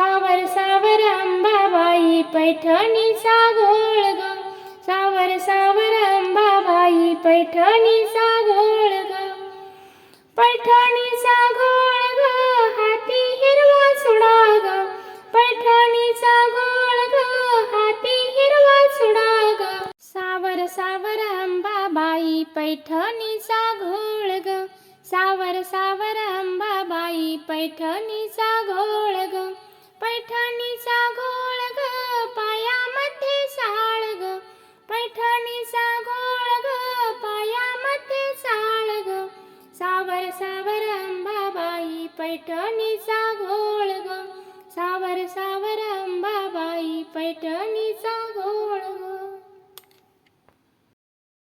सावर सावर अंबाबाई पैठणीचा घोळ ग. सावर सावर अंबाबाई पैठणीचा घोळ ग. पैठणीचा घोळ ग हाती हिरवा सुडा ग. पैठणीचा घोळ ग हाती हिरवा सुडा ग. सावर सावर अंबाबाई पैठणीचा घोळ ग. सावर सावर अंबाबाई पैठणीचा घोळ पैठणीचा घोळ